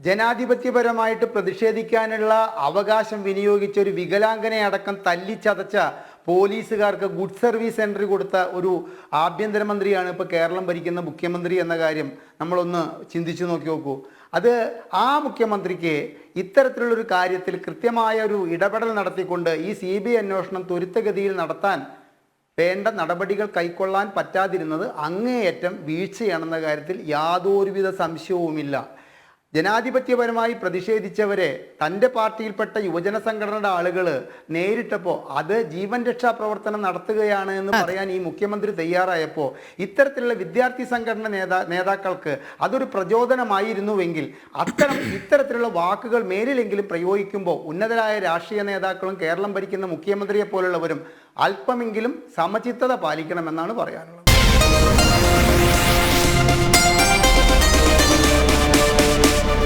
ജനാധിപത്യപരമായിട്ട് പ്രതിഷേധിക്കാനുള്ള അവകാശം വിനിയോഗിച്ച ഒരു വികലാംഗനെ അടക്കം തല്ലിച്ചതച്ച പോലീസുകാർക്ക് ഗുഡ് സർവീസ് എൻട്രി കൊടുത്ത ഒരു ആഭ്യന്തരമന്ത്രിയാണ് ഇപ്പോൾ കേരളം ഭരിക്കുന്ന മുഖ്യമന്ത്രി എന്ന കാര്യം നമ്മളൊന്ന് ചിന്തിച്ചു നോക്കി നോക്കൂ. അത് ആ മുഖ്യമന്ത്രിക്ക് ഇത്തരത്തിലുള്ളൊരു കാര്യത്തിൽ കൃത്യമായ ഒരു ഇടപെടൽ നടത്തിക്കൊണ്ട് ഈ സി ബി അന്വേഷണം ത്വരിതഗതിയിൽ നടത്താൻ വേണ്ട നടപടികൾ കൈക്കൊള്ളാൻ പറ്റാതിരുന്നത് അങ്ങേയറ്റം വീഴ്ചയാണെന്ന കാര്യത്തിൽ യാതൊരുവിധ സംശയവുമില്ല. ജനാധിപത്യപരമായി പ്രതിഷേധിച്ചവരെ തന്റെ പാർട്ടിയിൽപ്പെട്ട യുവജന സംഘടനയുടെ ആളുകൾ നേരിട്ടപ്പോൾ അത് ജീവൻ രക്ഷാ പ്രവർത്തനം നടത്തുകയാണ് എന്ന് പറയാൻ ഈ മുഖ്യമന്ത്രി തയ്യാറായപ്പോൾ ഇത്തരത്തിലുള്ള വിദ്യാർത്ഥി സംഘടന നേതാ നേതാക്കൾക്ക് അതൊരു പ്രചോദനമായിരുന്നുവെങ്കിൽ അത്തരം ഇത്തരത്തിലുള്ള വാക്കുകൾ മേലിലെങ്കിലും പ്രയോഗിക്കുമ്പോൾ ഉന്നതരായ രാഷ്ട്രീയ നേതാക്കളും കേരളം ഭരിക്കുന്ന മുഖ്യമന്ത്രിയെ പോലുള്ളവരും അല്പമെങ്കിലും സമചിത്തത പാലിക്കണമെന്നാണ് പറയാനുള്ളത്.